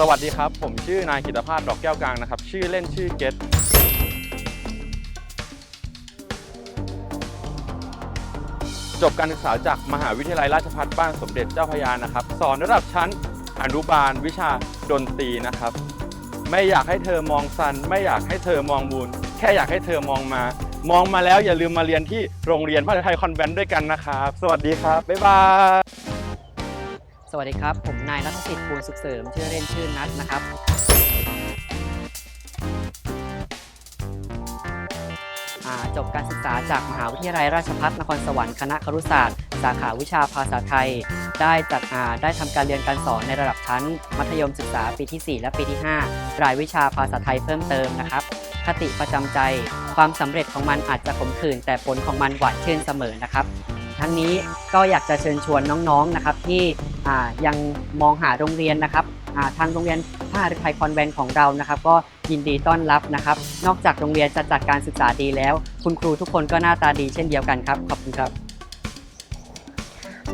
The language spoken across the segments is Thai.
สวัสดีครับ ผมชื่อนายกิตภาพดอกแก้วกลางนะครับ ชื่อเล่นชื่อเกตจบการศึกษาจากมหาวิทยาลัยราชภัฏบ้านสมเด็จเจ้าพระยานะครับ สอนระดับชั้นอนุบาลวิชาดนตรีนะครับ ไม่อยากให้เธอมองซัน ไม่อยากให้เธอมองมูลแค่อยากให้เธอมองมา มองมาแล้วอย่าลืมมาเรียนที่โรงเรียนพระไทยคอนแวนต์ด้วยกันนะครับ สวัสดีครับ บ๊ายบาย สวัสดีครับ ผมนายนัทสิทธิ์ภูลสุขเสริม ชื่อเล่นชื่อนัทนะครับ จบการศึกษาจากมหาวิทยาลัยราชภัฏนครสวรรค์คณะครุศาสตร์ สาขาวิชาภาษาไทย ได้จัดอาได้ทำการเรียนการสอนในระดับชั้น มัธยมศึกษาปีที่ 4 และปีที่ 5 รายวิชาภาษาไทยเพิ่มเติมนะครับ คติประจำใจ ความสำเร็จของมันอาจจะขมขื่นแต่ผลของมันหวานชื่นเสมอนะครับทั้งนี้ก็อยากจะเชิญชวนน้องๆนะครับที่ ยังมองหาโรงเรียนนะครับาทางโรงเรียนพระหฤทัยคอนแวนต์ของเรานะครับ ก็ยินดีต้อนรับนะครับ นอกจากโรงเรียนจะจัดการศึกษาดีแล้ว คุณครูทุกคนก็หน้าตาดีเช่นเดียวกันครับขอบคุณครับ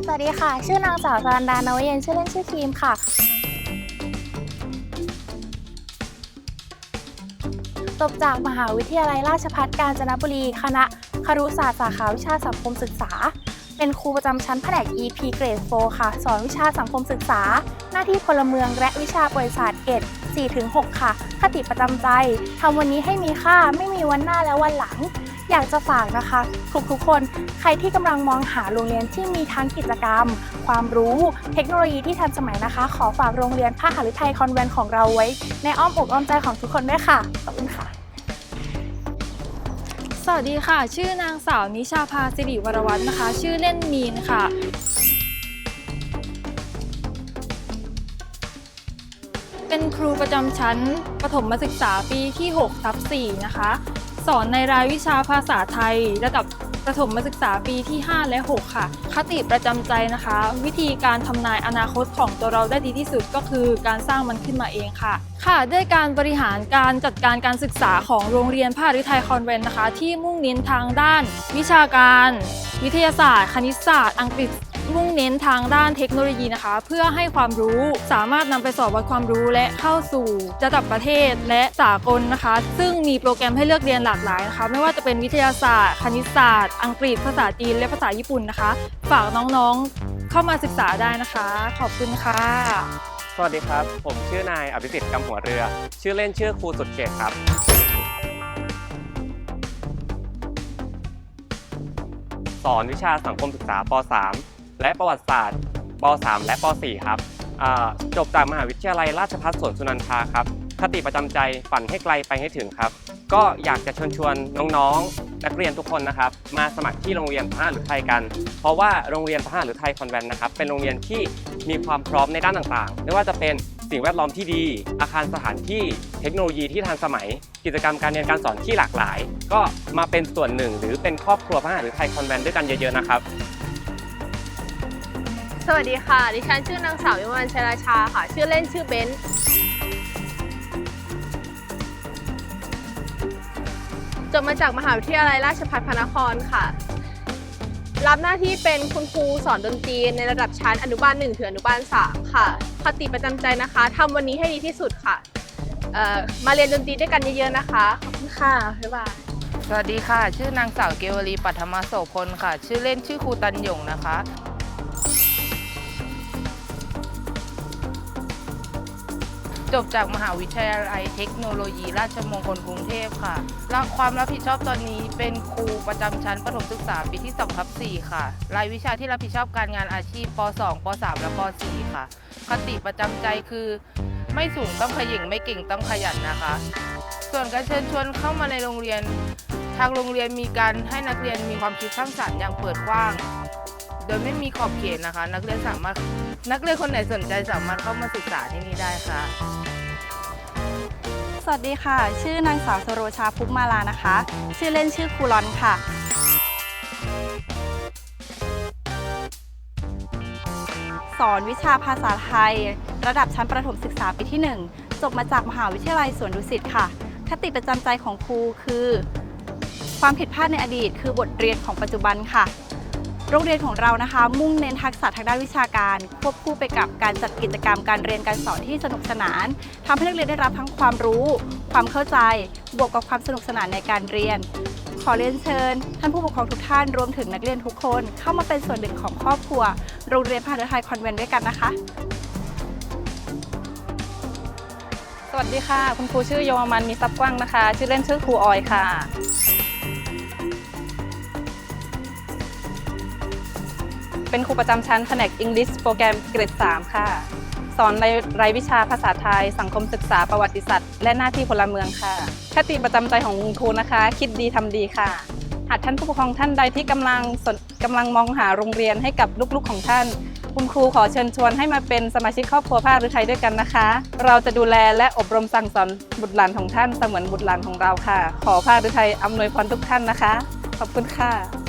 สวัสดีค่ะ ชื่อนางสาวสรันดานวเย็นชื่อเล่นชื่อครีมค่ะ จบจากมหาวิทยาลัยราชภัฏกาญจนบุรี คณะครุศาสตร์สาขาวิชาสังคมศึกษา เป็นครูประจำชั้นแผนก EP เกรด 4 ค่ะ สอนวิชาสังคมศึกษา หน้าที่พลเมืองและวิชาบริษัทเกรด4-6ค่ะ คติประจำใจทำวันนี้ให้มีค่าไม่มีวันหน้าและวันหลัง อยากจะฝากนะคะ ทุกทุกคน ใครที่กำลังมองหาโรงเรียนที่มีทั้งกิจกรรม ความรู้ เทคโนโลยีที่ทันสมัยนะคะ ขอฝากโรงเรียนพระหฤทัยคอนแวนของเราไว้ ในอ้อมอกอ้อมใจของทุกคนด้วยค่ะขอบคุณค่ะ สวัสดีค่ะ ชื่อนางสาวนิชาภาสิริวรวัฒน์นะคะ ชื่อเล่นมีนค่ะ เป็นครูประจำชั้นประถมศึกษาปีที่6ทับ4นะคะ สอนในรายวิชาภาษาไทย ระดับ ประถมศึกษาปีที่ 5 และ 6 ค่ะ คติประจำใจนะคะ วิธีการทำนายอนาคตของตัวเราได้ดีที่สุดก็คือการสร้างมันขึ้นมาเองค่ะ ค่ะ ด้วยการบริหารการจัดการการศึกษาของโรงเรียนพาฤทัยคอนเวนต์นะคะ ที่มุ่งเน้นทางด้าน วิชาการ วิทยาศาสตร์ คณิตศาสตร์ อังกฤษ มุ่งเน้นทางด้านเทคโนโลยีนะคะ เพื่อให้ความรู้สามารถนำไปสอบวัดความรู้และเข้าสู่ระดับประเทศและสากลนะคะ ซึ่งมีโปรแกรมให้เลือกเรียนหลากหลายนะคะ ไม่ว่าจะเป็นวิทยาศาสตร์ คณิตศาสตร์ อังกฤษ ภาษาจีนและภาษาญี่ปุ่นนะคะ ฝากน้องๆเข้ามาศึกษาได้นะคะ ขอบคุณค่ะสวัสดีครับ ผมชื่อนายอภิสิทธิ์กำหัวเรือ ชื่อเล่นชื่อครูสุดเขตครับ สอนวิชาสังคมศึกษาป .3 และประวัติศาสตร์ป .3 และป .4 ครับจบจากมหาวิทยาลัยราชภัฏสวนสุนันทาครับคติประจำใจฝันให้ไกลไปให้ถึงครับ ก็อยากจะเชิญชวนน้องๆ นักเรียนทุกคนนะครับ มาสมัครที่โรงเรียนพระหฤทัยกัน เพราะว่าโรงเรียนพระหฤทัยคอนแวนต์นะครับ เป็นโรงเรียนที่มีความพร้อมในด้านต่างๆ ไม่ว่าจะเป็นสิ่งแวดล้อมที่ดี อาคารสถานที่เทคโนโลยีที่ทันสมัย กิจกรรมการเรียนการสอนที่หลากหลาย ก็มาเป็นส่วนหนึ่ง หรือเป็นครอบครัวพระหฤทัยคอนแวนต์ด้วยกันเยอะๆนะครับ สวัสดีค่ะ ดิฉันชื่อนางสาววิมานชัยราชาค่ะ ชื่อเล่นชื่อเบนซ์จบมาจากมหาวิทยาลัยราชภัฏพระนครค่ะ รับหน้าที่เป็นคุณครูสอนดนตรีในระดับชั้นอนุบาล1ถึงอนุบาล3ค่ะ คติประจำใจนะคะทำวันนี้ให้ดีที่สุดค่ะ มาเรียนดนตรีด้วยกันเยอะๆนะคะ ขอบคุณค่ะ บ๊ายบาย สวัสดีค่ะ ชื่อนางสาวเกวลีปัทมาโสพลค่ะ ชื่อเล่นชื่อครูตันหยงนะคะ จบจากมหาวิทยาลัยเทคโนโลยี ราชมงคลกรุงเทพค่ะรับความรับผิดชอบตอนนี้เป็นครูประจำชั้นประถมศึกษาปีที่2ทับ4ค่ะ รายวิชาที่รับผิดชอบการงานอาชีพป .2 ป .3 และป .4 ค่ะ คติประจำใจคือ ไม่สูงต้องขยิ่งไม่เก่งต้องขยันนะคะ ส่วนการเชิญชวนเข้ามาในโรงเรียน ทางโรงเรียนมีการให้นักเรียนมีความคิดสร้างสรรค์อย่างเปิดกว้าง โดยไม่มีขอบเขตนะคะ นักเรียนสามารถนักเรียนคนไหนสนใจสามารถเข้ามาศึกษาที่นี่ได้ค่ะ สวัสดีค่ะ ชื่อนางสาวสโรชาพุกมาลานะคะ ชื่อเล่นชื่อครูรอนค่ะ สอนวิชาภาษาไทย ระดับชั้นประถมศึกษาปีที่ 1 จบมาจากมหาวิทยาลัยสวนดุสิตค่ะ คติประจำใจของครูคือ ความผิดพลาดในอดีตคือบทเรียนของปัจจุบันค่ะ โรงเรียนของเรานะคะ มุ่งเน้นทักษะทางด้านวิชาการ ควบคู่ไปกับการจัดกิจกรรมการเรียนการสอนที่สนุกสนานทำให้นักเรียนได้รับทั้งความรู้ ความเข้าใจ บวกกับความสนุกสนานในการเรียน ขอเรียนเชิญ ท่านผู้ปกครองทุกท่านรวมถึงนักเรียนทุกคน เข้ามาเป็นส่วนหนึ่งของครอบครัว โรงเรียนพหฤทัยคอนแวนต์ด้วยกันนะคะสวัสดีค่ะ คุณครูชื่อโยมมันมีทรัพย์กว้างนะคะ ชื่อเล่นชื่อครูออยค่ะ เป็นครูประจำชั้นแผนก English โปรแกรมเกรด 3 ค่ะ สอนในรายวิชาภาษาไทย สังคมศึกษาประวัติศาสตร์ และหน้าที่พลเมืองค่ะ คติประจำใจของคุณครูนะคะ คิดดีทำดีค่ะ หากท่านผู้ปกครองท่านใดที่กำลังสนกำลังมองหาโรงเรียนให้กับลูกๆของท่าน คุณครูขอเชิญชวนให้มาเป็นสมาชิกครอบครัวภาคฤทัยด้วยกันนะคะ เราจะดูแลและอบรมสั่งสอนบุตรหลานของท่านเสมือนบุตรหลานของเราค่ะ ขอภาคฤทัยอำนวยพรทุกท่านนะคะ ขอบคุณค่ะ